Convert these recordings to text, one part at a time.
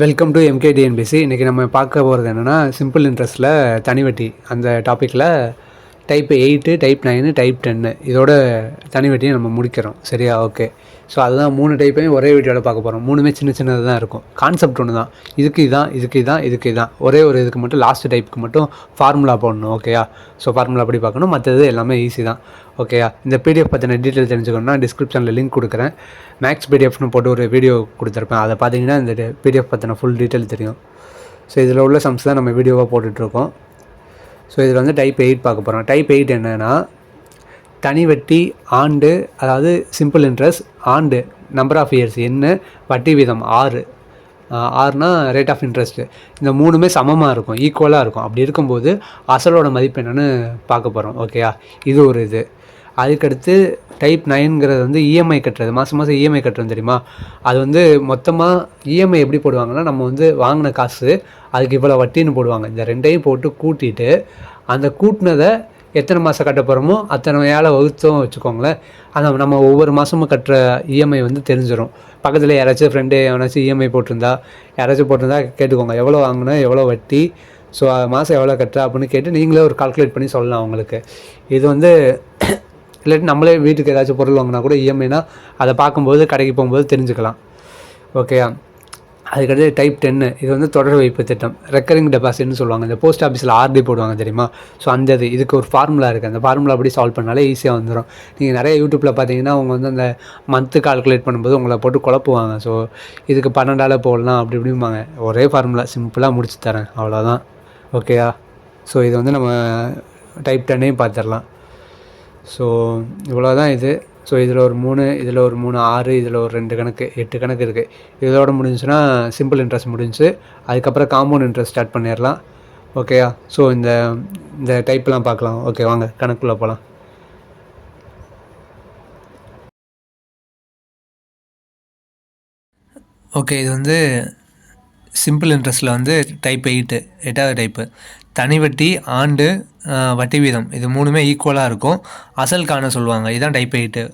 Welcome to எம்கேடிஎன்பிசி இன்றைக்கி நம்ம பார்க்க போகிறது என்னென்னா சிம்பிள் இன்ட்ரெஸ்ட்டில் தனி வட்டி. அந்த டாப்பிக்கில் type eight type nine type ten இதோட தனி வட்டியை நம்ம முடிக்கிறோம். சரியா? ஓகே ஸோ அதுதான் மூணு டைப்பையும் ஒரே வீடியோவில் பார்க்க போகிறோம் மூணுமே சின்ன சின்னது தான் இருக்கும். கான்செப்ட் ஒன்று தான். இதுக்கு இதான் இதுக்கு இதான் இதுக்கு இதான். ஒரே ஒரு இதுக்கு மட்டும் லாஸ்ட் டைப்புக்கு மட்டும் ஃபார்முலா போடணும். ஓகேயா ஸோ ஃபார்முலா அப்படி பார்க்கணும். மற்றது எல்லாமே ஈஸி தான். ஓகேயா இந்த பிடிஎஃப் பற்றின டீட்டெயில் தெரிஞ்சுக்கணும்னா டிஸ்கிரிப்ஷனில் லிங்க் கொடுக்குறேன். மேக்ஸ் பிடிஎஃப்னு போட்டு ஒரு வீடியோ கொடுத்துருப்பேன். அதை பார்த்தீங்கன்னா இந்த பிடிஎஃப் பற்றின ஃபுல் டீட்டெயில் தெரியும். ஸோ இதில் உள்ள சம்ஸ் தான் நம்ம வீடியோவாக போட்டுட்ருக்கோம். ஸோ இதில் வந்து டைப் எயிட் பார்க்க போகிறோம் டைப் எயிட் என்னென்னா தனி வட்டி ஆண்டு அதாவது சிம்பிள் இன்ட்ரெஸ்ட் ஆண்டு நம்பர் ஆஃப் இயர்ஸ் என்ன வட்டி வீதம் ஆறு. ஆறுனா ரேட் ஆஃப் இன்ட்ரெஸ்ட்டு இந்த மூணுமே சமமாக இருக்கும் ஈக்குவலாக இருக்கும். அப்படி இருக்கும்போது அசலோட மதிப்பு என்னென்னு பார்க்க போகிறோம் ஓகேயா இது ஒரு இது. அதுக்கடுத்து டைப் நைன்ங்கிறது வந்து இஎம்ஐ கட்டுறது. மாதம் மாதம் இஎம்ஐ கட்டுறது தெரியுமா? அது வந்து மொத்தமாக இஎம்ஐ எப்படி போடுவாங்கன்னா நம்ம வந்து வாங்கின காசு அதுக்கு இவ்வளோ வட்டின்னு போடுவாங்க. இந்த ரெண்டையும் போட்டு கூட்டிட்டு அந்த கூட்டினதை எத்தனை மாதம் கட்ட போகிறோமோ அத்தனை ஏழை வகுத்தோம் வச்சுக்கோங்களேன். அந்த நம்ம ஒவ்வொரு மாதமும் கட்டுற இஎம்ஐ வந்து தெரிஞ்சிடும் பக்கத்தில் யாராச்சும் ஃப்ரெண்டு எவனாச்சும் இஎம்ஐ போட்டிருந்தா யாராச்சும் போட்டிருந்தா கேட்டுக்கோங்க. எவ்வளோ வாங்கினா எவ்வளோ வட்டி ஸோ மாதம் எவ்வளோ கட்டுற அப்படின்னு கேட்டு நீங்களே ஒரு கால்குலேட் பண்ணி சொல்லலாம் அவங்களுக்கு. இது வந்து இல்லாட்டி நம்மளே வீட்டுக்கு ஏதாச்சும் பொருள் வாங்கினா கூட இஎம்ஐனா அதை பார்க்கும்போது கடைக்கு போகும்போது தெரிஞ்சுக்கலாம். ஓகேயா அதுக்கடுத்து டைப் டென்னு இது வந்து தொடர் வைப்பு திட்டம். ரெக்கரிங் டெபாசிட்னு சொல்லுவாங்க. இந்த போஸ்ட் ஆஃபீஸில் ஆர்டி போடுவாங்க தெரியுமா? ஸோ அந்த இது இதுக்கு ஒரு ஃபார்முலா இருக்குது அந்த ஃபார்முலா அப்படி சால்வ் பண்ணாலே ஈஸியாக வந்துடும் நீங்கள் நிறைய யூடியூப்பில் பார்த்தீங்கன்னா அவங்க வந்து அந்த மந்த்து கால்குலேட் பண்ணும்போது உங்களை போட்டு குழப்புவாங்க. ஸோ இதுக்கு பன்னெண்டால் போடலாம் அப்படி இப்படிம்பாங்க. ஒரே ஃபார்முலா சிம்பிளாக முடிச்சு தரேன். அவ்வளோதான் ஓகேயா ஸோ இது வந்து நம்ம டைப் டென்னையும் பார்த்துடலாம். ஸோ இவ்வளோ தான் இது. ஸோ இதில் ஒரு மூணு இதில் ஒரு மூணு ஆறு இதில் ஒரு ரெண்டு கணக்கு எட்டு கணக்கு இருக்குது இதோட முடிஞ்சுன்னா சிம்பிள் இன்ட்ரெஸ்ட் முடிஞ்சு அதுக்கப்புறம் காம்பவுண்ட் இன்ட்ரெஸ்ட் ஸ்டார்ட் பண்ணிடலாம். ஓகேயா ஸோ இந்த இந்த டைப்லாம் பார்க்கலாம். ஓகே வாங்க கணக்குள்ளே போகலாம் ஓகே இது வந்து சிம்பிள் இன்ட்ரெஸ்ட்டில் வந்து டைப் எயிட்டு எட்டாவது டைப்பு தனி வட்டி ஆண்டு வட்டி வீதம். இது மூணுமே ஈக்குவலாக இருக்கும். அசல் காண சொல்லுவாங்க. இதுதான் type eight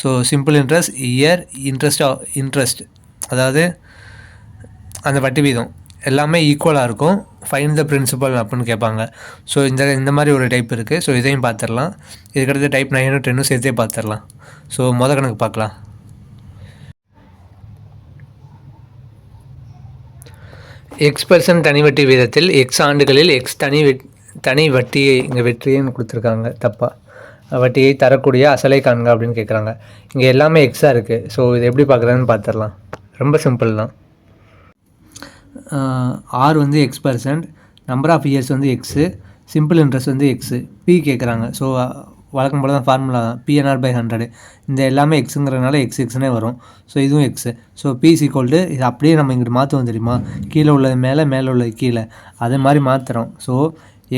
so simple interest year interest interest அதாவது அந்த வட்டி வீதம். எல்லாமே ஈக்குவலாக இருக்கும். ஃபைன் த பிரின்சிபல் அப்படின்னு கேட்பாங்க. ஸோ இந்த இந்த மாதிரி ஒரு டைப் இருக்குது ஸோ இதையும் பார்த்துடலாம். இதுக்கடுத்து டைப் நைனும் டென்னும் சேர்த்தே பார்த்துடலாம். ஸோ மொத கணக்கு பார்க்கலாம். எக்ஸ் பர்சன்ட் தனி வட்டி வீதத்தில் எக்ஸ் ஆண்டுகளில் எக்ஸ் தனி வெட் தனி வட்டியை இங்கே வெற்றின்னு கொடுத்துருக்காங்க தப்பாக வட்டியை தரக்கூடிய அசலை காண்க அப்படின்னு கேட்குறாங்க இங்கே எல்லாமே எக்ஸாக இருக்குது ஸோ இது எப்படி பார்க்குறதுன்னு பார்த்துடலாம் ரொம்ப சிம்பிள் தான். ஆர் வந்து X percent number of years வந்து எக்ஸு சிம்பிள் இன்ட்ரெஸ்ட் வந்து எக்ஸு பி கேட்குறாங்க ஸோ வழக்கம் போல தான் ஃபார்முலா தான் பிஎன்ஆர் பை ஹண்ட்ரடு இந்த எல்லாமே எக்ஸுங்கிறதுனால எக்ஸ் எக்ஸ்னே வரும். ஸோ இதுவும் எக்ஸு ஸோ பிஸ் ஈக்குவல்டு இது அப்படியே நம்ம இங்கிட்டு மாற்றுவோம் தெரியுமா? கீழே உள்ளது மேலே மேலே உள்ளது கீழே. அதே மாதிரி மாற்றுறோம் ஸோ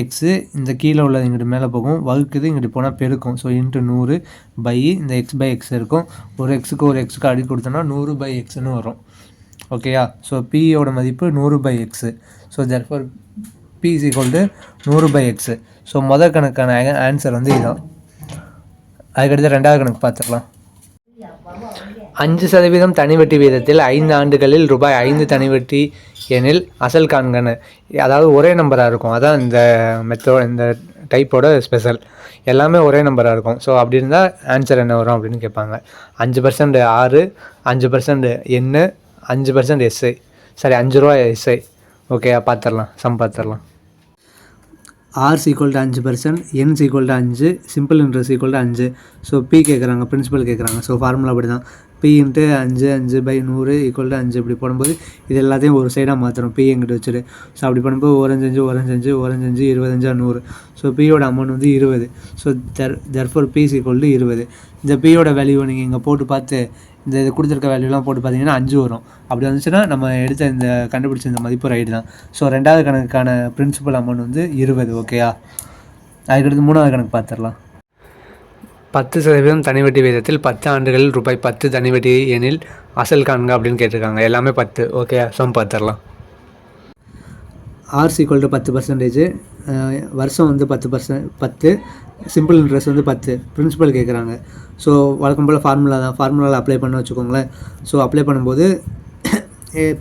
எக்ஸு இந்த கீழே உள்ளது இங்கிட்டு மேலே போகும். வகுக்குது இங்கிட்டு போனால் பெருக்கும். ஸோ இன்ட்டு நூறு பை இந்த எக்ஸ் பை எக்ஸ் இருக்கும். ஒரு எக்ஸுக்கு ஒரு எக்ஸுக்கு அடி கொடுத்தோன்னா நூறு பை எக்ஸ்னு வரும். ஓகேயா ஸோ பியோட மதிப்பு நூறு by X so therefore P is equal to நூறு பை எக்ஸு ஸோ முதல் கணக்கான ஆன்சர் வந்து இதுதான் அதுக்கடுத்து ரெண்டாவது கணக்கு பார்த்துக்கலாம். அஞ்சு சதவீதம் தனிவட்டி வீதத்தில் ஐந்து ஆண்டுகளில் ரூபாய் ஐந்து தனிவட்டி எனில் அசல் காண்கன்னு அதாவது ஒரே நம்பராக இருக்கும். அதான் இந்த மெத்தோ இந்த டைப்போட ஸ்பெஷல் எல்லாமே ஒரே நம்பராக இருக்கும். ஸோ அப்படி இருந்தால் ஆன்சர் என்ன வரும் அப்படின்னு கேட்பாங்க. அஞ்சு பர்சன்ட் ஆறு அஞ்சு பர்சன்ட் எண்ணு அஞ்சு பர்சன்ட் எஸ்ஐ சரி அஞ்சு ரூபா எஸ்ஐ ஓகே பார்த்துடலாம். சம் பார்த்துடலாம். ஆர் ஈக்குவல் டு அஞ்சு பர்சன்ட் என் ஈக்குவல் டு அஞ்சு சிம்பிள் இன்ட்ரெஸ்ட் ஈக்குவல் டு அஞ்சு. ஸோ பி கேட்குறாங்க பிரின்சிபல் கேட்குறாங்க ஸோ ஃபார்முலா அப்படி தான் பி இன்ட்டு அஞ்சு அஞ்சு பை நூறு ஈக்குவல் டு அஞ்சு இப்படி போடும்போது இது எல்லாத்தையும் ஒரு சைடாக மாற்றுறோம் பி எங்கிட்ட வச்சுட்டு. ஸோ அப்படி பண்ணும்போது ஓரஞ்சஞ்சு ஓரஞ்சஞ்சு ஓரஞ்சஞ்சு இருபத்தஞ்சா நூறு. ஸோ பியோட அமௌண்ட் வந்து இருபது. So there therefore P equal to இருபது. இந்த பியோட வேல்யூவை நீங்கள் இங்கே போட்டு பார்த்து இந்த இது கொடுத்துருக்க வேல்யூலாம் போட்டு பார்த்தீங்கன்னா அஞ்சு வரும். அப்படி வந்துச்சுன்னா நம்ம எடுத்த இந்த கண்டுபிடிச்ச இந்த மதிப்பு ரைட்டு தான். ஸோ ரெண்டாவது கணக்குக்கான பிரின்சிபல் அமௌண்ட் வந்து இருபது ஓகேயா அதுக்கடுத்து மூணாவது கணக்கு பார்த்துடலாம். பத்து சதவீதம் தனி வட்டி வீதத்தில் பத்து ஆண்டுகளில் ரூபாய் பத்து தனி வட்டி எனில் அசல் காண்க அப்படின்னு கேட்டிருக்காங்க. எல்லாமே பத்து ஓகே சம் பார்த்துடலாம். ஆர்ஸ் ஈக்குவல் டு பத்து பர்சன்டேஜ் வருஷம் வந்து பத்து பர்சன்ட் பத்து. சிம்பிள் இன்ட்ரெஸ்ட் வந்து பத்து பிரின்சிபல் கேட்குறாங்க. ஸோ வழக்கம் போல் ஃபார்முலா தான். ஃபார்முலாவில் அப்ளை பண்ண வச்சுக்கோங்களேன். ஸோ அப்ளை பண்ணும்போது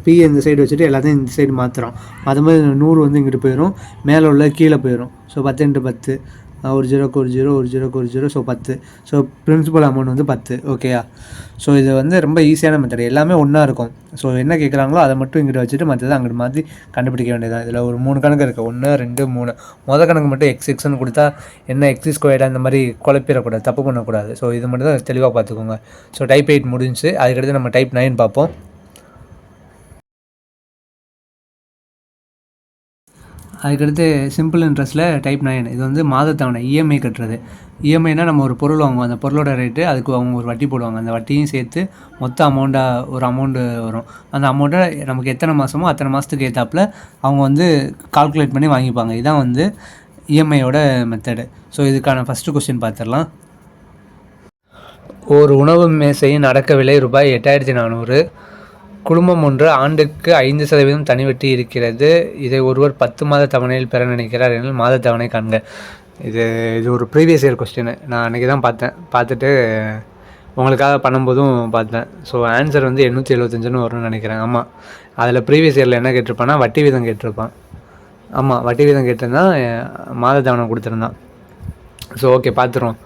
பி இந்த சைடு வச்சுட்டு எல்லாத்தையும் இந்த சைடு மாற்றுறோம் அது மாதிரி நூறு வந்து இங்கிட்டு போயிடும் மேலே உள்ள கீழே போயிடும் ஸோ பத்து இன்ட்டு பத்து. ஒரு ஜீரோக்கு ஒரு ஜீரோ ஒரு ஜீரோக்கு ஒரு ஜீரோ ஸோ பத்து. ஸோ பிரின்சிபல் அமௌண்ட் வந்து பத்து ஓகேயா ஸோ இது வந்து ரொம்ப ஈஸியான மெத்தட் எல்லாமே ஒன்றா இருக்கும். ஸோ என்ன கேட்குறாங்களோ அதை மட்டும் இங்கிட்ட வச்சுட்டு மற்றது அங்கிட்டு மாற்றி கண்டுபிடிக்க வேண்டியதான் இதில் ஒரு மூணு கணக்கு இருக்குது ஒன்று ரெண்டு மூணு. மொதல் கணக்கு மட்டும் எக்ஸ் எக்ஸ்னு கொடுத்தா என்ன எக்ஸ் ஸ்கொயர்டாக அந்த மாதிரி குழப்பிடக்கூடாது தப்பு பண்ணக்கூடாது. ஸோ இது மட்டும் தான் தெளிவாக பார்த்துக்கோங்க. ஸோ டைப் எயிட் முடிஞ்சு அதுக்கடுத்து நம்ம டைப் நைன் பார்ப்போம். அதுக்கடுத்து சிம்பிள் இன்ட்ரெஸ்ட்டில் டைப் நைன் இது வந்து மாதத்தவணை இஎம்ஐ கட்டுறது. இஎம்ஐனா நம்ம ஒரு பொருள் வாங்குவோம். அந்த பொருளோட ரேட்டு அதுக்கு அவங்க ஒரு வட்டி போடுவாங்க. அந்த வட்டியும் சேர்த்து மொத்த அமௌண்ட்டாக ஒரு அமௌண்ட்டு வரும். அந்த அமௌண்ட்டை நமக்கு எத்தனை மாதமோ அத்தனை மாதத்துக்கு ஏற்றாப்புல அவங்க வந்து கால்குலேட் பண்ணி வாங்கிப்பாங்க. இதுதான் வந்து இஎம்ஐயோட மெத்தடு ஸோ இதுக்கான ஃபஸ்ட்டு கொஸ்டின் பார்த்துடலாம் ஒரு உணவு மேசையின் அடக்க விலை ரூபாய் எட்டாயிரத்தி நானூறு. குடும்பம் ஒன்று ஆண்டுக்கு ஐந்து சதவீதம் தனி வட்டி இருக்கிறது. இதை ஒருவர் பத்து மாத தவணையில் பெற நினைக்கிறார் எனில் மாத தவணை காண்க. இது இது ஒரு ப்ரீவியஸ் இயர் கொஸ்டின் நான் அன்றைக்கி தான் பார்த்தேன். பார்த்துட்டு உங்களுக்காக பண்ணும்போதும் பார்த்தேன். ஸோ ஆன்சர் வந்து எண்ணூற்றி எழுபத்தஞ்சுன்னு வரும்னு நினைக்கிறேன். ஆமாம் அதில் ப்ரீவியஸ் இயரில் என்ன கேட்டிருப்பான்னா வட்டி வீதம் கேட்டிருப்பான். ஆமாம் வட்டி வீதம் கேட்டிருந்தான் மாத தவணை கொடுத்துருந்தான். ஸோ ஓகே பார்த்துருவோம்.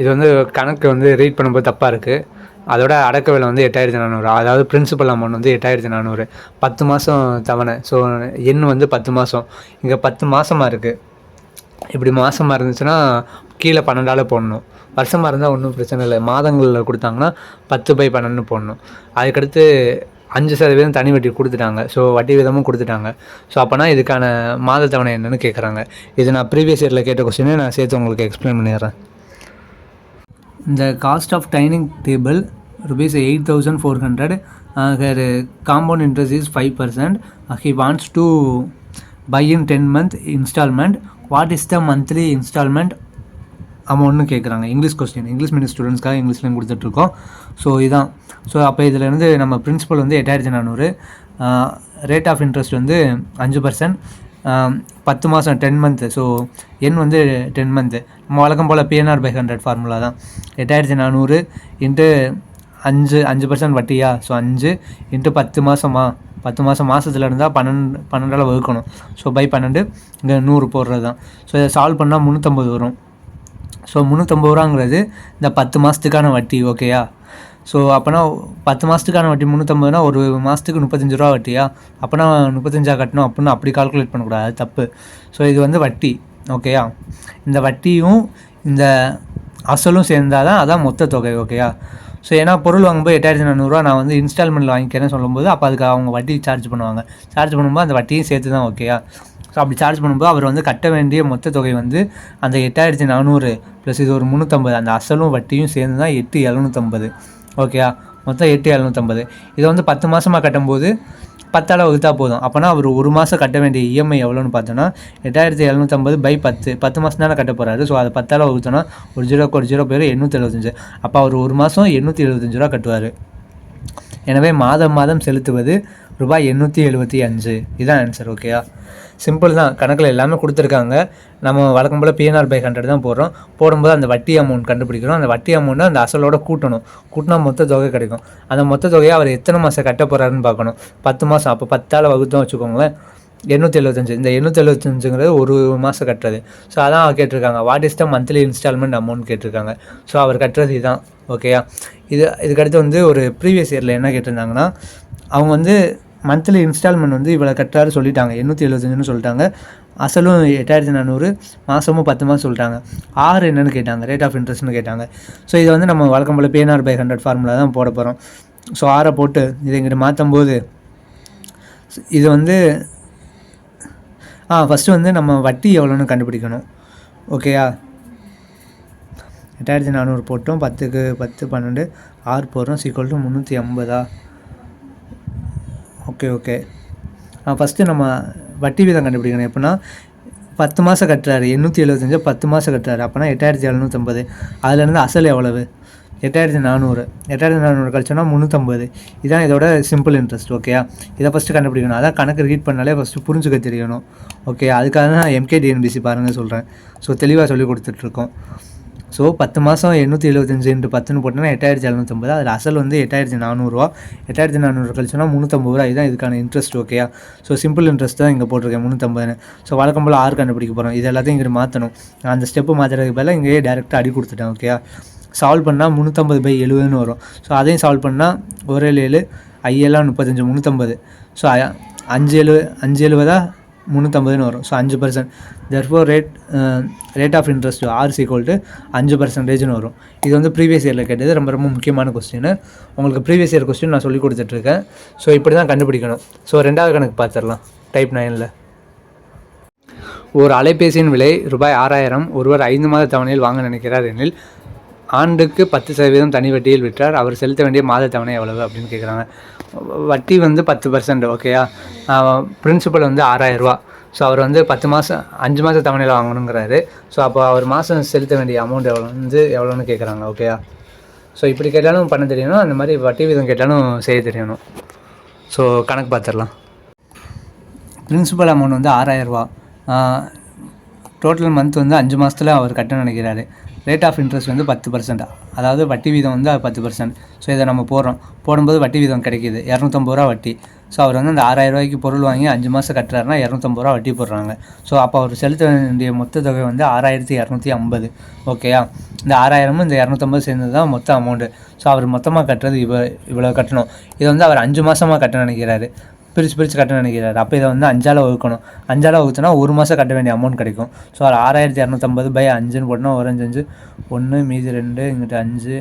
இது வந்து கணக்கு வந்து ரீட் பண்ணும்போது தப்பாக இருக்குது அதோட அடக்க விலை வந்து எட்டாயிரத்தி நானூறு. அதாவது பிரின்சிபல் அமௌண்ட் வந்து எட்டாயிரத்தி நானூறு. பத்து மாதம் தவணை. ஸோ எண் வந்து பத்து மாதம் இங்கே பத்து மாதமாக இருக்குது இப்படி மாதமாக இருந்துச்சுன்னா கீழே பன்னெண்டால் போடணும். வருஷமாக இருந்தால் ஒன்றும் பிரச்சனை இல்லை. மாதங்களில் கொடுத்தாங்கன்னா பத்து பை பன்னெண்டு போடணும். அதுக்கடுத்து அஞ்சு சதவீதம் தனி வட்டி கொடுத்துட்டாங்க. ஸோ வட்டி விதமும் கொடுத்துட்டாங்க. ஸோ அப்போனா இதுக்கான மாத தவணை என்னென்னு கேட்குறாங்க இது நான் ப்ரீவியஸ் இயரில் கேட்ட கொஸ்டினே நான் சேர்த்து உங்களுக்கு எக்ஸ்பிளைன் பண்ணிடுறேன். இந்த cost of dining table rupees eight thousand four hundred her compound interest is five percent he wants to pay in ten month installment what is the monthly installment அமௌண்ட்னு கேட்குறாங்க இங்கிலீஷ் கொஸ்டின் இங்கிலீஷ் மீடியம் ஸ்டூடெண்ட்ஸ்க்காக இங்கிலீஷ்லையும் கொடுத்துட்ருக்கோம். So இதான். So அப்போ இதில் நம்ம principal வந்து எட்டாயிரத்தி நானூறு ரேட் ஆஃப் இன்ட்ரெஸ்ட் வந்து அஞ்சு பர்சன்ட் பத்து மாதம் டென் மந்த்து ஸோ என் வந்து டென் மந்த்து நம்ம வழக்கம் போல் பிஎன்ஆர் பை ஹண்ட்ரட் ஃபார்முலா தான். எட்டாயிரத்தி நானூறு இன்ட்டு அஞ்சு அஞ்சு பர்சன்ட் வட்டியா? ஸோ அஞ்சு இன்ட்டு பத்து மாதமா பத்து மாதம் மாதத்துல இருந்தால் பன்னெண்டு பன்னெண்டால் வகுக்கணும். ஸோ பை பன்னெண்டு இங்கே நூறு போடுறது தான். ஸோ இதை சால்வ் பண்ணால் முந்நூற்றம்பது வரும். ஸோ முந்நூற்றம்பது ரூபாங்கிறது இந்த பத்து மாதத்துக்கான வட்டி ஓகேயா ஸோ அப்போனா பத்து மாதத்துக்கான வட்டி முந்நூற்றம்பதுனா ஒரு மாதத்துக்கு முப்பத்தஞ்சு ரூபா வட்டியா? அப்போனா முப்பத்தஞ்சா கட்டணும் அப்படின்னு அப்படி கால்குலேட் பண்ணக்கூடாது தப்பு. ஸோ இது வந்து வட்டி ஓகேயா இந்த வட்டியும் இந்த அசலும் சேர்ந்தால் தான் அதான் மொத்த தொகை ஓகேயா ஸோ ஏன்னா பொருள் வாங்கும்போது எட்டாயிரத்தி நானூறுரூவா நான் வந்து இன்ஸ்டால்மெண்ட்டில் வாங்கிக்கிறேன்னு சொல்லும்போது அப்போ அதுக்கு அவங்க வட்டி சார்ஜ் பண்ணுவாங்க. சார்ஜ் பண்ணும்போது அந்த வட்டியும் சேர்த்து தான் ஓகேயா ஸோ அப்படி சார்ஜ் பண்ணும்போது அவர் வந்து கட்ட வேண்டிய மொத்த தொகை வந்து அந்த எட்டாயிரத்தி நானூறு ப்ளஸ் இது ஒரு முந்நூற்றம்பது அந்த அசலும் வட்டியும் சேர்ந்து தான் எட்டு எழுநூற்றம்பது ஓகேயா மொத்தம் எட்டு எழுநூற்றம்பது இதை வந்து பத்து மாதமாக கட்டும்போது பத்தால் வகுத்தா போதும். அப்போனா அவர் ஒரு மாதம் கட்ட வேண்டிய இஎம்ஐ எவ்வளோன்னு பார்த்தோன்னா எட்டாயிரத்தி எழுநூற்றம்பது பை பத்து. பத்து மாதம் தானே கட்ட போகிறாரு ஸோ அதை பத்தால் வகுத்தோன்னா ஒரு ஜீரோக்கு ஒரு ஜீரோ பேர் எண்ணூற்றி எழுபத்தஞ்சு அப்போ அவர் ஒரு மாதம் எண்ணூற்றி எழுபத்தஞ்சு ரூபா கட்டுவார். எனவே மாதம் மாதம் செலுத்துவது ரூபாய் எண்ணூற்றி எழுபத்தி அஞ்சு. இதுதான் ஆன்சர் ஓகேயா சிம்பிள் தான். கணக்கில் எல்லாமே கொடுத்துருக்காங்க. நம்ம வழக்கம் போல் பிஎன்ஆர் பை ஹண்ட்ரட் தான் போடுறோம். போடும்போது அந்த வட்டி அமௌண்ட் கண்டுபிடிக்கணும். அந்த வட்டி அமௌண்ட்டை அந்த அசலோட கூட்டணும். கூட்டினா மொத்த தொகை கிடைக்கும். அந்த மொத்த தொகையை அவர் எத்தனை மாதம் கட்ட போகிறாருன்னு பார்க்கணும். பத்து மாதம் அப்போ பத்தால் வகுத்தோம் வச்சுக்கோங்களேன். எண்ணூற்றி எழுபத்தஞ்சு இந்த எண்ணூற்றி எழுபத்தஞ்சுங்கிறது ஒரு மாதம் கட்டுறது. ஸோ அதான் கேட்டிருக்காங்க. What is the monthly installment amount கேட்டிருக்காங்க. ஸோ அவர் கட்டுறது இதுதான் ஓகேயா இது இதுக்கடுத்து வந்து ஒரு ப்ரீவியஸ் இயரில் என்ன கேட்டிருந்தாங்கன்னா அவங்க வந்து மந்த்லி இன்ஸ்டால்மெண்ட் வந்து இவ்வளோ கட்டுறாரு சொல்லிட்டாங்க. எண்ணூற்றி எழுபத்தஞ்சுன்னு சொல்லிட்டாங்க. அசலும் எட்டாயிரத்தி நானூறு மாதமும் பத்து மாதம் சொல்லிட்டாங்க. ஆறு என்னென்னு கேட்டாங்க ரேட் ஆஃப் இன்ட்ரெஸ்ட்னு கேட்டாங்க. ஸோ இதை வந்து நம்ம வழக்கம் போல் பிஎன்ஆர் பை ஹண்ட்ரட் ஃபார்முலா தான் போட போகிறோம் ஸோ ஆறை போட்டு இதை எங்கிட்ட மாற்றும் போது இது வந்து ஆ ஃபஸ்ட்டு வந்து நம்ம வட்டி எவ்வளோன்னு கண்டுபிடிக்கணும். ஓகேயா எட்டாயிரத்தி நானூறு போட்டோம் பத்துக்கு பத்து பன்னெண்டு ஆறு போடுறோம் சீக்கிரம் முந்நூற்றி ஐம்பதா? Okay okay. ஃபஸ்ட்டு நம்ம வட்டி வீதம் கண்டுபிடிக்கணும். எப்படின்னா பத்து மாதம் கட்டுறாரு எண்ணூற்றி எழுபத்தஞ்சு பத்து மாதம் கட்டுறாரு. அப்போனா எட்டாயிரத்தி எழுநூற்றம்பது அதுலேருந்து அசல் எவ்வளவு? எட்டாயிரத்தி நானூறு. எட்டாயிரத்தி நானூறு கழிச்சோன்னா முந்நூற்றம்பது இதான் இதோட சிம்பிள் இன்ட்ரெஸ்ட் ஓகேயா இதை ஃபஸ்ட்டு கண்டுபிடிக்கணும். அதான் கணக்கு ரீட் பண்ணாலே ஃபஸ்ட்டு புரிஞ்சுக்க தெரியணும் ஓகே அதுக்காக தான் நான் எம்கே டிஎன்பிசி பாருங்கள் சொல்கிறேன் ஸோ தெளிவாக சொல்லி கொடுத்துட்ருக்கோம் ஸோ பத்து மாதம் எண்ணூற்றி எழுபத்தஞ்சு இன்று பத்துன்னு போட்டோன்னா எட்டாயிரத்தி எழுநூற்றம்பது அதில் அசல் வந்து எட்டாயிரத்தி நானூறுரூவா எட்டாயிரத்தி நானூறு கழிச்சோன்னா முந்நூற்றம்பது ரூபா இதுதான் இதுக்கான இன்ட்ரெஸ்ட் ஓகேயா ஸோ சிம்பிள் இன்ட்ரெஸ்ட் தான் இங்கே போட்டிருக்கேன் முந்நூற்றம்பதுன்னு ஸோ வழக்கம் போல் ஆறு கண்டுபிடிக்க போகிறோம் இது எல்லாத்தையும் இங்கே மாற்றணும் அந்த ஸ்டெப்பு மாற்றுறதுக்கு பதிலாக இங்கேயே டேரெக்டாக அடி கொடுத்துட்டேன் ஓகேயா சால்வ் பண்ணால் முந்நூற்றம்பது பை எழுபதுன்னு வரும். ஸோ அதையும் சால்வ் பண்ணால் ஒரு ஏழு ஏழு ஐயெல்லாம் முப்பத்தஞ்சு முந்நூற்றம்பது ஸோ அஞ்சு எழுபது அஞ்சு எழுபதா முந்நூற்றம்பதுன்னு வரும். ஸோ அஞ்சு percent therefore rate rate of interest are சீக்வல்ட்டு அஞ்சு பர்சன்டேஜ்னு வரும். இது வந்து ப்ரீவியஸ் இயரில் கேட்டது ரொம்ப ரொம்ப முக்கியமான கொஸ்டின் உங்களுக்கு ப்ரீவியஸ் இயர் கொஸ்டின் நான் சொல்லி கொடுத்துட்ருக்கேன். ஸோ இப்படி தான் கண்டுபிடிக்கணும். ஸோ ரெண்டாவது கணக்கு பார்த்துடலாம். டைப் நைனில் ஒரு அலைபேசியின் விலை ரூபாய் ஆறாயிரம். ஒருவர் ஐந்து மாத தவணையில் வாங்க நினைக்கிறார் எனில் ஆண்டுக்கு பத்து சதவீதம் தனி வட்டியில் விற்றார். அவர் செலுத்த வேண்டிய மாத தவணை எவ்வளவு அப்படின்னு கேட்குறாங்க வட்டி வந்து பத்து பர்சன்ட் ஓகேயா பிரின்சிபல் வந்து ஆறாயிரரூவா ஸோ அவர் வந்து பத்து மாதம் அஞ்சு மாத தவணையில் வாங்கணுங்கிறாரு. ஸோ அப்போ அவர் மாதம் செலுத்த வேண்டிய அமௌண்ட் எவ்வளோ வந்து எவ்வளோன்னு கேட்குறாங்க ஓகேயா ஸோ இப்படி கேட்டாலும் பண்ண தெரியணும். அந்த மாதிரி வட்டி விதம் கேட்டாலும் செய்ய தெரியணும். ஸோ கணக்கு பார்த்துடலாம் பிரின்சிபல் அமௌண்ட் வந்து ஆறாயிரரூவா டோட்டல் மந்த் வந்து அஞ்சு மாதத்தில் அவர் கட்ட நினைக்கிறாரு. ரேட் ஆஃப் இன்ட்ரெஸ்ட் வந்து பத்து பர்சன்ட் அதாவது வட்டி வீதம் வந்து பத்து பர்சன்ட் ஸோ இதை நம்ம போடுறோம். போடும்போது வட்டி வீதம் கிடைக்கிது. இரநூத்தம்பது ரூபா வட்டி. ஸோ அவர் வந்து அந்த ஆறாயிரம் ரூபாய்க்கு பொருள் வாங்கி அஞ்சு மாதம் கட்டுறாருன்னா இரநூத்தம்பது ரூபா வட்டி போடுறாங்க. ஸோ அப்போ அவர் செலுத்த வேண்டிய மொத்த தொகை வந்து ஆறாயிரத்தி இரநூத்தி ஐம்பது. ஓகேயா இந்த ஆறாயிரமும் இந்த இரநூத்தம்பது சேர்ந்தது தான் மொத்த அமௌண்ட்டு ஸோ அவர் மொத்தமாக கட்டுறது இவ்வளோ இவ்வளோ கட்டணும். இதை வந்து அவர் அஞ்சு மாதமாக கட்ட நினைக்கிறாரு. பிரித்து பிரித்து கட்ட நினைக்கிறாரு அப்போ இதை வந்து அஞ்சால் வகுக்கணும். அஞ்சால் வகுத்துனா ஒரு மாதம் கட்ட வேண்டிய அமௌண்ட் கிடைக்கும். ஸோ அது ஆறாயிரத்தி இரநூத்தம்பது பை அஞ்சுன்னு போட்டோம்னா ஒரு அஞ்சு அஞ்சு. ஒன்று மீதி ரெண்டு இங்கிட்ட அஞ்சு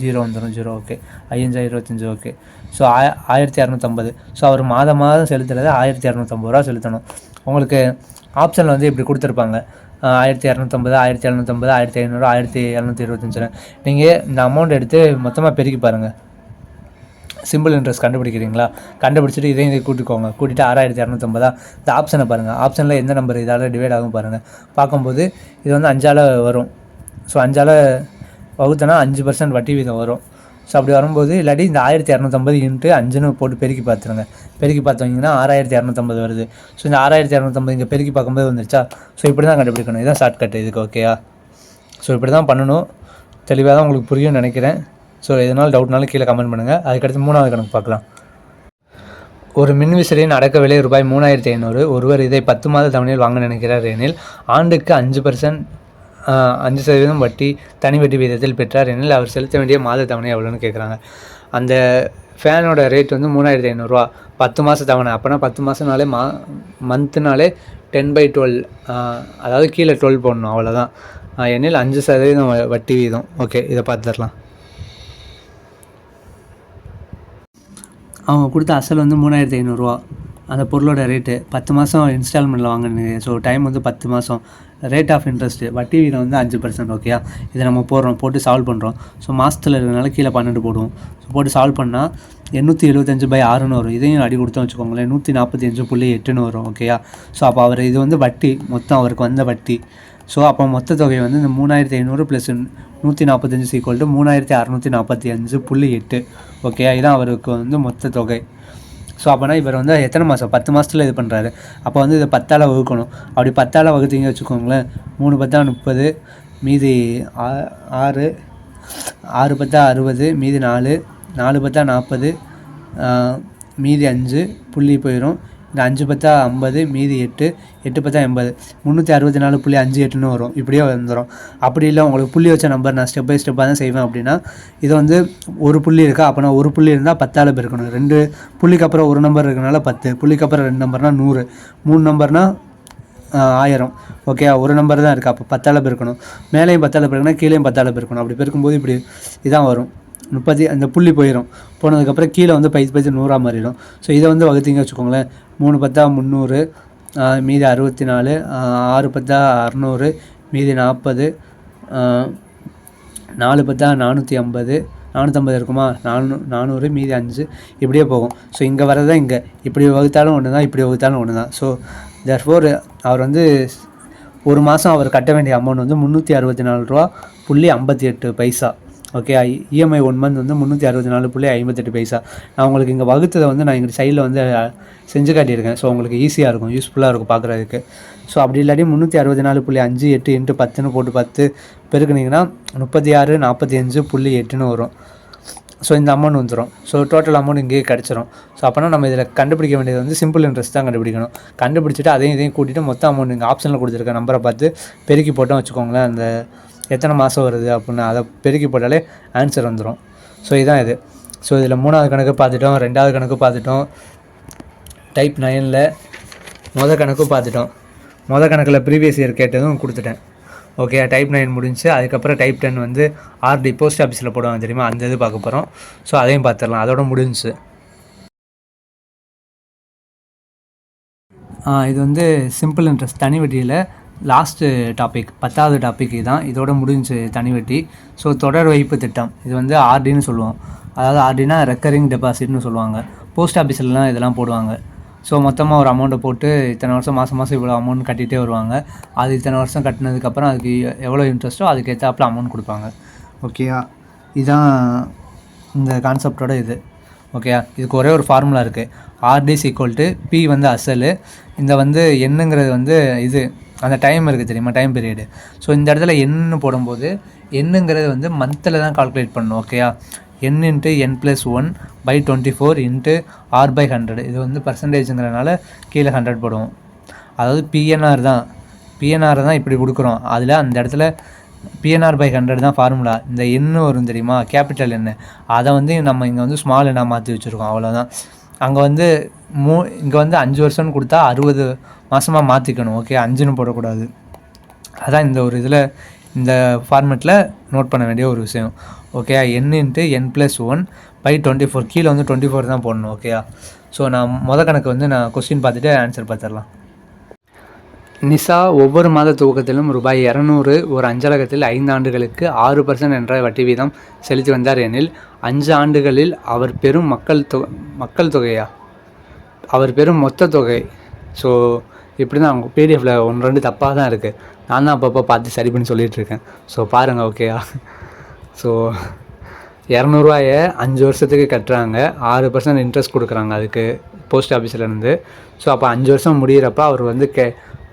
ஜீரோ வந்துடும் ஜீரோ ஓகே ஐயஞ்சா இருபத்தஞ்சி ஓகே ஸோ ஆய ஆயிரத்தி இரநூத்தம்பது. ஸோ அவர் மாதம் மாதம் செலுத்துறது ஆயிரத்தி இரநூத்தம்பது ரூபா செலுத்தணும். உங்களுக்கு ஆப்ஷனில் வந்து இப்படி கொடுத்துருப்பாங்க. ஆயிரத்தி இரநூத்தம்பது ஆயிரத்தி எழுநூத்தம்பது ஆயிரத்தி ஐநூறு ஆயிரத்தி இரநூத்தி இருபத்தஞ்சுன்னு நீங்கள் இந்த அமௌண்ட் எடுத்து மொத்தமாக பெருக்கி பாருங்கள் சிம்பிள் இன்ட்ரெஸ்ட் கண்டுபிடிக்கிறீங்களா? கண்டுபிடிச்சிட்டு இதையும் இதை கூட்டிக்கோங்க. கூட்டிட்டு ஆறாயிரத்தி இரநூத்தம்பதா இந்த ஆப்ஷனை பாருங்கள் ஆப்ஷனில் எந்த நம்பர் இதால் டிவைட் ஆகும் பாருங்கள் பார்க்கும்போது இது வந்து அஞ்சால் வரும். ஸோ அஞ்சால் வகுத்தனா அஞ்சு பர்சன்ட் வட்டி வீதம் வரும். ஸோ அப்படி வரும்போது இல்லாட்டி இந்த ஆயிரத்தி இரநூத்தம்பது இன்ட்டு அஞ்சுன்னு போட்டு பெருக்கி பார்த்துருங்க. பெருக்கி பார்த்தீங்கன்னா ஆறாயிரத்தி இரநூத்தம்பது வருது. ஸோ இந்த ஆறாயிரத்தி இரநூத்தம்பது இங்கே பெருக்கி பார்க்கும்போது வந்துருச்சா? ஸோ இப்படி தான் கண்டுபிடிக்கணும். இதுதான் ஷார்ட்கட் இதுக்கு ஓகேயா ஸோ இப்படி தான் பண்ணணும். தெளிவாக தான் உங்களுக்கு புரியும்னு நினைக்கிறேன். ஸோ எதனால் டவுட்னாலும் கீழே கமெண்ட் பண்ணுங்கள் அதுக்கடுத்து மூணாவது கணக்கு பார்க்கலாம். ஒரு மின்விசிறியின் அடக்க விலை ரூபாய் மூணாயிரத்தி ஐநூறு. ஒருவர் இதை பத்து மாத தவணையில் வாங்க நினைக்கிறார் எனில் ஆண்டுக்கு அஞ்சு பர்சன்ட் அஞ்சு சதவீதம் வட்டி தனி வட்டி வீதத்தில் பெற்றார் எனில் அவர் செலுத்த வேண்டிய மாத தவணை எவ்வளோன்னு கேட்குறாங்க அந்த ஃபேனோட ரேட் வந்து மூணாயிரத்தி ஐநூறுரூவா பத்து மாத தவணை. அப்போனா பத்து மாதம்னாலே மா மந்த்துனாலே டென் பை டுவெல் அதாவது கீழே டுவெல் போடணும். அவ்வளோதான் எனில் அஞ்சு சதவீதம் வ- வட்டி வீதம். ஓகே இதை பார்த்துடலாம் அவங்க கொடுத்த அசல் வந்து மூணாயிரத்தி ஐநூறுரூவா அந்த பொருளோட ரேட்டு பத்து மாதம் இன்ஸ்டால்மெண்ட்டில் வாங்கினது ஸோ டைம் வந்து பத்து மாதம் ரேட் ஆஃப் இன்ட்ரெஸ்ட்டு வட்டி வீதம் வந்து அஞ்சு பர்சன்ட் ஓகேயா இதை நம்ம போடுறோம் போட்டு சால்வ் பண்ணுறோம் ஸோ மாதத்தில் இருக்கிறனால கீழே பன்னெண்டு போடுவோம். ஸோ போட்டு சால்வ் பண்ணால் எண்ணூற்றி எழுபத்தஞ்சு பை ஆறுன்னு வரும் இதையும் அடி கொடுத்தோம் வச்சுக்கோங்களேன். நூற்றி நாற்பத்தி அஞ்சு புள்ளி எட்டுன்னு வரும் ஓகேயா ஸோ அப்போ அவர் இது வந்து வட்டி. மொத்தம் அவருக்கு வந்த வட்டி. ஸோ அப்போ மொத்த தொகை வந்து இந்த மூணாயிரத்தி ஐநூறு ப்ளஸ் நூற்றி நாற்பத்தஞ்சு சீக்வல் டு மூணாயிரத்தி அறநூற்றி நாற்பத்தி அஞ்சு புள்ளி எட்டு. ஓகே இதுதான் அவருக்கு வந்து மொத்த தொகை. ஸோ அப்போனா இவர் வந்து எத்தனை மாதம் பத்து மாதத்தில் இது பண்ணுறாரு அப்போ வந்து இதை பத்தால் வகுக்கணும். அப்படி பத்தால் வகுத்தீங்க வச்சுக்கோங்களேன் மூணு பத்தா முப்பது மீதி ஆ- ஆறு ஆறு பத்தா அறுபது மீதி நாலு நாலு பத்தா நாற்பது மீதி அஞ்சு புள்ளி போயிடும் இந்த அஞ்சு பத்தா ஐம்பது மீதி எட்டு எட்டு பத்தா எண்பது. முந்நூற்றி அறுபத்தி நாலு புள்ளி அஞ்சு எட்டுன்னு வரும். இப்படியே வந்துடும் அப்படி இல்லை உங்களுக்கு புள்ளி வச்ச நம்பர் நான் ஸ்டெப் பை ஸ்டெப்பாக தான் செய்வேன் அப்படின்னா இது வந்து ஒரு புள்ளி இருக்கா? அப்போனா ஒரு புள்ளி இருந்தால் பத்தால் பெருக்கணும் ரெண்டு புள்ளிக்கு அப்புறம் ஒரு நம்பர் இருக்கனால பத்து. புள்ளிக்கு அப்புறம் ரெண்டு நம்பர்னா நூறு. மூணு நம்பர்னா ஆயிரம். ஓகே ஒரு நம்பர் தான் இருக்குது அப்போ பத்தால் பெருக்கணும் மேலேயும் பத்தால் பெருக்கணும் கீழேயும் பத்தால் பெருக்கணும் அப்படி பெருக்கும்போது இப்படி இதான் வரும். முப்பத்தி அந்த புள்ளி போயிடும் போனதுக்கப்புறம் கீழே வந்து பைத்து பைத்து நூறாக மாறிடும். ஸோ இதை வந்து வகுத்தீங்க வச்சுக்கோங்களேன். மூணு பத்தா முந்நூறு மீதி அறுபத்தி நாலு ஆறு பத்தா அறநூறு மீதி நாற்பது நாலு பத்தா நானூற்றி ஐம்பது நானூற்றம்பது இருக்குமா? நானூ நானூறு மீதி அஞ்சு இப்படியே போகும். ஸோ இங்கே வரதான் இங்கே. இப்படி வகுத்தாலும் ஒன்று தான் இப்படி வகுத்தாலும் ஒன்று தான் ஸோ தர்ஃபோர் அவர் வந்து ஒரு மாதம் அவர் கட்ட வேண்டிய அமௌண்ட் வந்து முந்நூற்றி அறுபத்தி நாலு ரூபா புள்ளி ஐம்பத்தி எட்டு பைசா. ஓகே இஎம்ஐ ஒன் மந்த் வந்து முந்நூற்றி அறுபத்தி நாலு புள்ளி ஐம்பத்தெட்டு பைசா. நான் உங்களுக்கு இங்கே வகுத்ததை வந்து நான் இங்கே சைடில் வந்து செஞ்சு காட்டியிருக்கேன். ஸோ உங்களுக்கு ஈஸியாக இருக்கும் யூஸ்ஃபுல்லாக இருக்கும் பார்க்குறதுக்கு. ஸோ அப்படி இல்லாட்டி முந்நூற்றி அறுபத்தி நாலு புள்ளி அஞ்சு எட்டு இன்ட்டு பத்துன்னு போட்டு பத்து பெருக்குனீங்கன்னா முப்பத்தி ஆறு நாற்பத்தி அஞ்சு புள்ளி எட்டுன்னு வரும். ஸோ இந்த அமௌண்ட் வந்துடும் ஸோ டோட்டல் அமௌண்ட் இங்கேயே கிடச்சிரும். ஸோ அப்போனா நம்ம இதில் கண்டுபிடிக்க வேண்டியது வந்து சிம்பிள் இன்ட்ரெஸ்ட் தான் கண்டுபிடிக்கணும். கண்டுபிடிச்சிட்டு அதையும் இதையும் கூட்டிகிட்டு மொத்த அமௌண்ட் இங்கே ஆப்ஷனில் கொடுத்துருக்க நம்பரை பார்த்து பெருக்கி போட்டோம் வச்சுக்கோங்களேன் அந்த எத்தனை மாதம் வருது அப்படின்னு அதை பெருக்கி போட்டாலே ஆன்சர் வந்துடும் ஸோ இதுதான் இது. ஸோ இதில் மூணாவது கணக்கு பார்த்துட்டோம் ரெண்டாவது கணக்கு பார்த்துட்டோம். டைப் நைனில் மொதல் கணக்கும் பார்த்துட்டோம். மொதல் கணக்கில் ப்ரீவியஸ் இயர் கேட்டதும் கொடுத்துட்டேன். ஓகே டைப் நைன் முடிஞ்சு அதுக்கப்புறம் டைப் டென் வந்து ஆர்டி போஸ்ட் ஆஃபீஸில் போடுவாங்க தெரியுமா? அந்த இது பார்க்க போகிறோம் ஸோ அதையும் பார்த்துடலாம். அதோட முடிஞ்சு. இது வந்து சிம்பிள் இன்ட்ரெஸ்ட் தனி வட்டியில் லாஸ்ட்டு டாபிக் பத்தாவது டாபிக் தான் இதோட முடிஞ்சு தனி வட்டி ஸோ தொடர் வைப்பு திட்டம். இது வந்து ஆர்டின்னு சொல்லுவோம். அதாவது ஆர்டினா ரெக்கரிங் டெபாசிட்னு சொல்லுவாங்க. போஸ்ட் ஆஃபீஸ்லலாம் இதெல்லாம் போடுவாங்க. ஸோ மொத்தமாக ஒரு அமௌண்ட்டை போட்டு இத்தனை வருஷம் மாதம் மாதம் இவ்வளோ அமௌண்ட் கட்டிகிட்டே வருவாங்க. அது இத்தனை வருஷம் கட்டினதுக்கப்புறம் அதுக்கு எவ்வளோ இன்ட்ரெஸ்ட்டோ அதுக்கு ஏற்றாப்புல அமௌண்ட் கொடுப்பாங்க. ஓகேயா இதுதான் இந்த கான்செப்டோட இது. ஓகேயா இதுக்கு ஒரே ஒரு ஃபார்முலா இருக்குது ஆர்டிஸ் ஈக்குவல் டு பி வந்து அசல். இந்த வந்து என்னங்கிறது வந்து இது. அந்த டைம் இருக்குது தெரியுமா? டைம் பீரியடு ஸோ இந்த இடத்துல எண்ணு போடும்போது எண்ணுங்கிறது வந்து மந்தில் தான் கால்குலேட் பண்ணணும். ஓகேயா N into N plus one by twenty four into R by hundred இது வந்து பர்சன்டேஜுங்கிறனால கீழே ஹண்ட்ரட் போடுவோம். அதாவது பிஎன்ஆர் தான். பிஎன்ஆர் தான் இப்படி கொடுக்குறோம். அதில் அந்த இடத்துல பிஎன்ஆர் பை ஹண்ட்ரட் தான் ஃபார்முலா இந்த எண்ணு வரும் தெரியுமா? கேபிட்டல் எண்ணு அதை வந்து நம்ம இங்கே வந்து ஸ்மால் எண்ணாக மாற்றி வச்சுருக்கோம். அவ்வளோதான் அங்கே வந்து மூ இங்கே வந்து அஞ்சு வருஷம்னு கொடுத்தா அறுபது மாதமாக மாற்றிக்கணும் ஓகே அஞ்சுன்னு போடக்கூடாது. அதான் இந்த ஒரு இதில் இந்த ஃபார்மெட்டில் நோட் பண்ண வேண்டிய ஒரு விஷயம். ஓகேயா N into N plus one by twenty four கீழே வந்து டுவெண்ட்டி ஃபோர் தான் போடணும் ஓகேயா ஸோ நான் மொதல் கணக்கு வந்து நான் கொஸ்டின் பார்த்துட்டு ஆன்சர் பார்த்துடலாம். நிசா ஒவ்வொரு மாத துவக்கத்திலும் ரூபாய் இரநூறு ஒரு அஞ்சலகத்தில் ஐந்து ஆண்டுகளுக்கு ஆறு பர்சன்ட் என்ற வட்டி வீதம் செலுத்தி வந்தார் எனில் அஞ்சு ஆண்டுகளில் அவர் பெரும் மக்கள் தொ மக்கள் தொகையா? அவர் பெரும் மொத்த தொகை. ஸோ இப்படி தான் அவங்க பிடிஎஃப்பில் ஒன்று ரெண்டு தப்பாக தான் இருக்குது நான் தான் அப்பப்போ பார்த்து சரி பண்ணி சொல்லிகிட்டு இருக்கேன். ஸோ பாருங்கள் ஓகேயா ஸோ இரநூறுவாய அஞ்சு வருஷத்துக்கு கட்டுறாங்க. ஆறு பர்சன்ட் இன்ட்ரெஸ்ட் கொடுக்குறாங்க அதுக்கு போஸ்ட் ஆஃபீஸ்லேருந்து ஸோ அப்போ அஞ்சு வருஷம் முடியிறப்ப அவர் வந்து கே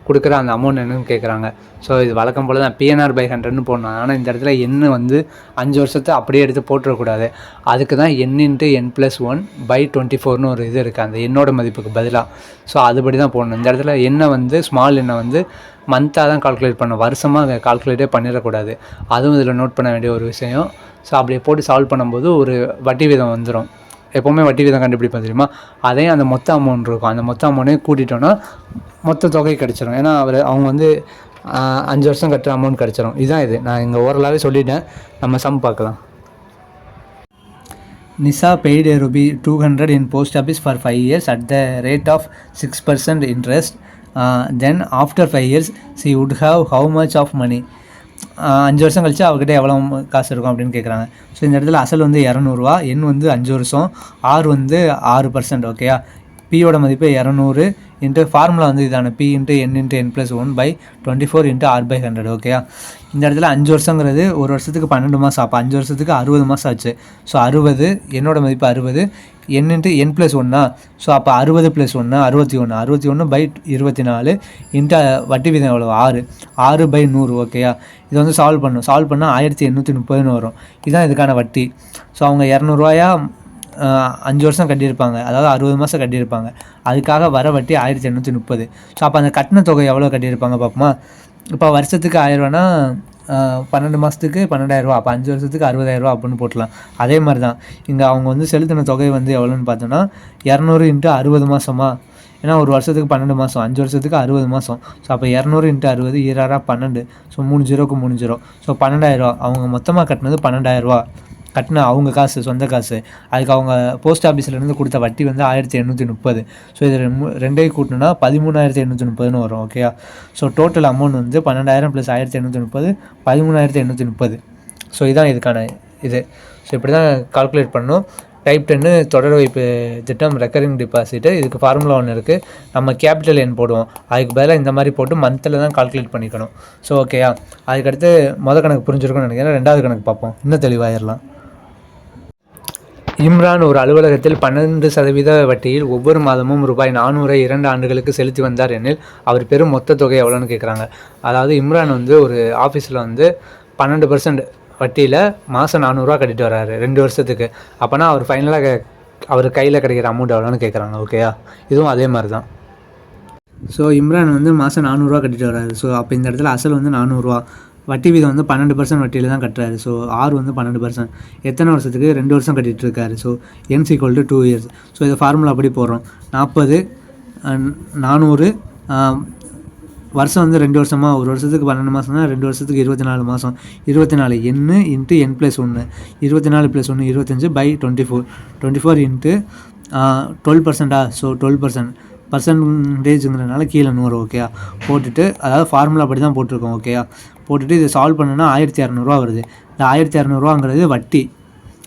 கொடுக்குற அந்த அமௌண்ட் என்னன்னு கேட்குறாங்க ஸோ இது வழக்கம் போல் தான் பிஎன்ஆர் பை ஹண்ட்ரட்னு போடணும். ஆனால் இந்த இடத்துல எண்ணு வந்து அஞ்சு வருஷத்தை அப்படியே எடுத்து போட்டுறக்கூடாது. அதுக்கு தான் N into N plus one by twenty ஃபோர்னு ஒரு இது இருக்குது அந்த எண்ணோட மதிப்புக்கு பதிலாக ஸோ அதுபடி தான் போடணும். இந்த இடத்துல எண்ணெய் வந்து ஸ்மால் எண்ணெய் வந்து மந்த்தாக தான் கால்குலேட் பண்ணும் வருஷமாக கால்குலேட்டே பண்ணிடக்கூடாது. அதுவும் இதில் நோட் பண்ண வேண்டிய ஒரு விஷயம். ஸோ அப்படியே போட்டு சால்வ் பண்ணும்போது ஒரு வட்டி வீதம் வந்துடும் எப்போவுமே வட்டி வீதம் கண்டுபிடிப்போம் தெரியுமா? அதே அந்த மொத்த அமௌண்ட் இருக்கும். அந்த மொத்த அமௌண்ட்டையும் கூட்டிட்டோன்னா மொத்த தொகை கிடச்சிரும். ஏன்னா அவர் அவங்க வந்து அஞ்சு வருஷம் கட்டுற அமௌண்ட் கிடச்சிரும். இதுதான் இது. நான் இங்கே ஓரளவே சொல்லிட்டேன். நம்ம சம் பார்க்கலாம். Nisha paid rupee two hundred in post office for five years at the rate of six percent interest then after five years she would have how much of money? அஞ்சு வருஷம் கழிச்சு அவர்கிட்ட எவ்வளோ காசு இருக்கும் அப்படின்னு கேட்குறாங்க ஸோ இந்த இடத்துல அசல் வந்து இரநூறுவா எண் வந்து அஞ்சு வருஷம் ஆறு வந்து ஆறு பர்சன்ட் ஓகேயா பியோட மதிப்பு இரநூறு இன்ட்டு ஃபார்முலா வந்து இதான. P into N into N plus one by twenty four into R by hundred ஓகேயா இந்த இடத்துல அஞ்சு வருஷங்கிறது ஒரு வருஷத்துக்கு பன்னெண்டு மாதம் அப்போ அஞ்சு வருஷத்துக்கு அறுபது மாதம் ஆச்சு. ஸோ அறுபது என்னோட மதிப்பு அறுபது என் இன்ட்டு என் ப்ளஸ் ஒன்னா ஸோ அப்போ அறுபது ப்ளஸ் ஒன்று அறுபத்தி ஒன்று அறுபத்தி ஒன்று பை இருபத்தி நாலு இன்ட்டு வட்டி வீதம் எவ்வளோ ஆறு. ஆறு பை நூறு ஓகேயா இது வந்து சால்வ் பண்ணும் சால்வ் பண்ணால் ஆயிரத்தி எண்ணூற்றி முப்பதுன்னு வரும். இதுதான் இதுக்கான வட்டி. ஸோ அவங்க இரநூறுவாயா அஞ்சு வருஷம் கட்டியிருப்பாங்க. அதாவது அறுபது மாதம் கட்டியிருப்பாங்க. அதுக்காக வர வட்டி ஆயிரத்தி எண்ணூற்றி முப்பது. ஸோ அப்போ அந்த கட்டின தொகை எவ்வளோ கட்டியிருப்பாங்க பார்ப்போமா? இப்போ வருஷத்துக்கு ஆயிரரூவானா பன்னெண்டு மாதத்துக்கு பன்னெண்டாயிரரூவா அப்போ அஞ்சு வருஷத்துக்கு அறுபதாயிரரூவா அப்படின்னு போட்டலாம். அதே மாதிரி தான் இங்கே அவங்க வந்து செலுத்தின தொகை வந்து எவ்வளோன்னு பார்த்தோன்னா இரநூறு இன்ட்டு அறுபது மாதமா ஏன்னா ஒரு வருஷத்துக்கு பன்னெண்டு மாதம் அஞ்சு வருஷத்துக்கு அறுபது மாதம் ஸோ அப்போ இரநூறு இன்ட்டு அறுபது ஈராறா பன்னெண்டு. ஸோ மூணு ஜீரோக்கு மூணு ஜீரோ. ஸோ பன்னெண்டாயிரரூவா அவங்க மொத்தமாக கட்டினது பன்னெண்டாயிரரூவா கட்டின அவங்க காசு சொந்த காசு. அதுக்கு அவங்க போஸ்ட் ஆஃபீஸ்லேருந்து கொடுத்த வட்டி வந்து ஆயிரத்தி எண்ணூற்றி முப்பது. ஸோ இது ரெண்டு- ரெண்டையும் கூட்டினா பதிமூணாயிரத்தி எண்ணூற்றி முப்பதுன்னு வரும் ஓகேயா ஸோ டோட்டல் அமௌண்ட் வந்து பன்னெண்டாயிரம் ப்ளஸ் ஆயிரத்தி எண்ணூற்றி முப்பது பதிமூணாயிரத்தி எண்ணூற்றி முப்பது. ஸோ இதான் இதுக்கான இது. ஸோ இப்படி தான் கால்குலேட் பண்ணணும். டைப் டென்னு தொடர் வைப்பு திட்டம் ரெக்கரிங் டிபாசிட்டு இதுக்கு ஃபார்முலா ஒன்று இருக்குது நம்ம கேபிட்டல் என் போடுவோம். அதுக்கு பதிலாக இந்த மாதிரி போட்டு மந்தில் தான் கால்குலேட் பண்ணிக்கணும். ஸோ ஓகேயா அதுக்கடுத்து மொதல் கணக்கு புரிஞ்சிருக்கும்னு நினைக்கிறேன். ரெண்டாவது கணக்கு பார்ப்போம். இன்னும் தெளிவாயிடலாம் இம்ரான் ஒரு அலுவலகத்தில் பன்னெண்டு சதவீத வட்டியில் ஒவ்வொரு மாதமும் ரூபாய் நானூறை இரண்டு ஆண்டுகளுக்கு செலுத்தி வந்தார் எனில் அவர் பெரும் மொத்த தொகை எவ்வளோன்னு கேட்குறாங்க அதாவது இம்ரான் வந்து ஒரு ஆஃபீஸில் வந்து பன்னெண்டு பர்சன்ட் வட்டியில் மாதம் நானூறுரூவா கட்டிட்டு வர்றாரு ரெண்டு வருஷத்துக்கு. அப்போனா அவர் ஃபைனலாக அவர் கையில் கிடைக்கிற அமௌண்ட் எவ்வளோன்னு கேட்குறாங்க ஓகேயா இதுவும் அதே மாதிரி தான் ஸோ இம்ரான் வந்து மாதம் நானூறுரூவா கட்டிட்டு வராது ஸோ அப்போ இந்த இடத்துல அசல் வந்து நானூறுரூவா வட்டி வீதம் வந்து பன்னெண்டு பர்சன்ட் வட்டியில் தான் கட்டுறாரு. ஸோ ஆர் வந்து பன்னெண்டு பர்சன்ட் எத்தனை வருஷத்துக்கு? ரெண்டு வருஷம் கட்டிகிட்டு இருக்காரு so N equal to two years so இதை ஃபார்முலா அப்படி போடுறோம். நாற்பது நானூறு வருஷம் வந்து ரெண்டு வருஷமாக ஒரு வருஷத்துக்கு பன்னெண்டு மாதம்னா ரெண்டு வருஷத்துக்கு இருபத்தி நாலு மாதம் இருபத்தி நாலு என்னு இன்ட்டு என் ப்ளஸ் ஒன்று இருபத்தி நாலு ப்ளஸ் ஒன்று இருபத்தஞ்சு by twenty four twenty four into twelve பர்சன்டா so twelve percent பர்சன்டேஜுங்கிறதுனால கீழே நூறு ஓகேயா போட்டுட்டு அதாவது ஃபார்முலா படி தான் போட்டிருக்கோம் ஓகேயா போட்டுட்டு இதை சால்வ் பண்ணுனா ஆயிரத்தி இரநூறுவா வருது. இந்த ஆயிரத்தி இரநூறுவாங்கிறது வட்டி.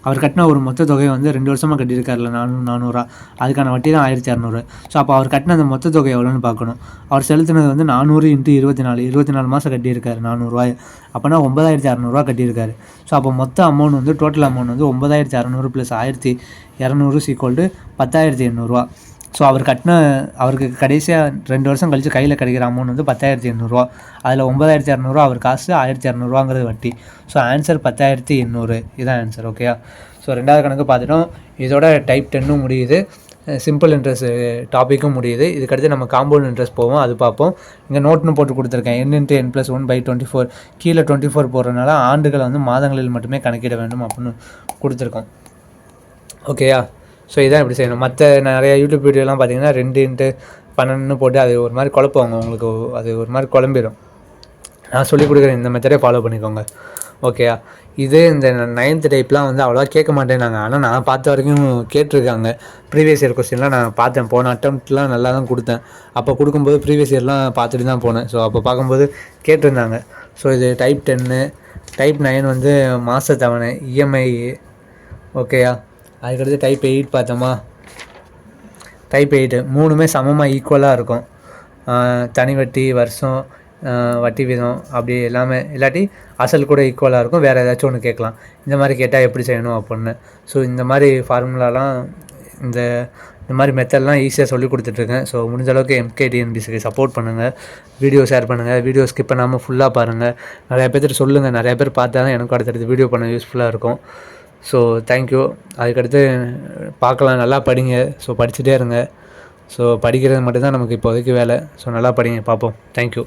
அவர் கட்டின ஒரு மொத்த தொகையை வந்து ரெண்டு வருஷமாக கட்டியிருக்காருல நானூறு. நானூறுரூவா அதுக்கான வட்டி தான் ஆயிரத்தி இரநூறு ஸோ அப்போ அவர் கட்டின அந்த மொத்த தொகை எவ்வளோன்னு பார்க்கணும். அவர் செலுத்தினது வந்து நானூறு இன்ட்டு இருபத்தி நாலு இருபத்தி நாலு மாதம் கட்டியிருக்காரு நானூறுரூவாய் அப்போனா ஒன்பதாயிரத்தி அறநூறுவா கட்டியிருக்காரு. ஸோ அப்போ மொத்த அமௌண்ட் வந்து டோட்டல் அமௌண்ட் வந்து ஒன்பதாயிரத்தி அறநூறு ப்ளஸ் ஆயிரத்தி இரநூறு சீக்வல் டு பத்தாயிரத்தி எண்ணூறுரூவா ஸோ அவர் கட்டின அவருக்கு கடைசியாக ரெண்டு வருஷம் கழித்து கையில் கிடைக்கிற அமௌண்ட் வந்து பத்தாயிரத்தி எண்ணூறுரூவா அதில் ஒன்பதாயிரத்தி இரநூறுவா அவர் காசு ஆயிரத்தி இரநூறுவாங்கிறது வட்டி. ஸோ ஆன்சர் பத்தாயிரத்தி எண்ணூறு. இதான் ஆன்சர் ஓகேயா ஸோ ரெண்டாவது கணக்கு பார்த்துட்டோம். இதோட டைப் டென்னும் முடியுது. சிம்பிள் இன்ட்ரெஸ்ட் டாப்பிக்கும் முடியுது. இதுக்கடுத்து நம்ம காம்பவுண்ட் இன்ட்ரெஸ்ட் போவோம். அது பார்ப்போம். இங்கே நோட்னு போட்டு கொடுத்துருக்கேன். N into N plus one by twenty four கீழே டுவெண்ட்டி ஃபோர் போடுறதுனால ஆண்டுகளை வந்து மாதங்களில் மட்டுமே கணக்கிட வேண்டும் அப்படின்னு கொடுத்துருக்கோம். ஓகேயா ஸோ இதான் இப்படி செய்யணும். மற்ற நிறைய யூடியூப் வீடியோலாம் பார்த்தீங்கன்னா ரெண்டு இன்ட்டு பன்னெண்டுன்னு போட்டு அது ஒரு மாதிரி குழப்பவங்க உங்களுக்கு அது ஒரு மாதிரி குழம்பிடும் நான் சொல்லிக் கொடுக்குற இந்த மெத்தடே ஃபாலோ பண்ணிக்கோங்க. ஓகேயா இது இந்த நைன்த் டைப்லாம் வந்து அவ்வளோவா கேட்க மாட்டேனாங்க ஆனால் நான் பார்த்த வரைக்கும் கேட்டிருக்காங்க. ப்ரீவியஸ் இயர் கொஸ்டின்லாம் நான் பார்த்தேன். போன அட்டம்ப்ட்லாம் நல்லா தான் கொடுத்தேன். அப்போ கொடுக்கும்போது ப்ரீவியஸ் இயர்லாம் பார்த்துட்டு தான் போனேன். ஸோ அப்போ பார்க்கும்போது கேட்டிருந்தாங்க. ஸோ இது டைப் டென்னு டைப் நைன் வந்து மாத தவணை இஎம்ஐ ஓகேயா அதுக்கடுத்து டைப் எயிட் பார்த்தோமா? டைப் எயிட்டு மூணுமே சமமாக ஈக்குவலாக இருக்கும். தனி வட்டி வருஷம் வட்டி வீதம் அப்படி எல்லாமே இல்லாட்டி அசல் கூட ஈக்குவலாக இருக்கும். வேறு ஏதாச்சும் ஒன்று கேட்கலாம். இந்த மாதிரி கேட்டால் எப்படி செய்யணும் அப்படின்னு. ஸோ இந்த மாதிரி ஃபார்முலாலாம் இந்த இந்த மாதிரி மெத்தட்லாம் ஈஸியாக சொல்லி கொடுத்துட்ருக்கேன் ஸோ முடிஞ்ச அளவுக்கு எம்கேடிஎன்பிசிக்கு சப்போர்ட் பண்ணுங்கள் வீடியோ ஷேர் பண்ணுங்கள் வீடியோ ஸ்கிப் பண்ணாமல் ஃபுல்லாக பாருங்கள் நிறையா பேர்த்துட்டு சொல்லுங்கள் நிறையா பேர் பார்த்தா தான் எனக்கும் அடுத்தடுத்து வீடியோ பண்ண யூஸ்ஃபுல்லாக இருக்கும். ஸோ தேங்க்யூ அதுக்கடுத்து பார்க்கலாம் நல்லா படிங்க. ஸோ படிச்சுட்டே இருங்க. ஸோ படிக்கிறது மட்டும்தான் நமக்கு இப்போதைக்கு வேலை. ஸோ நல்லா படிங்க. பார்ப்போம். தேங்க்யூ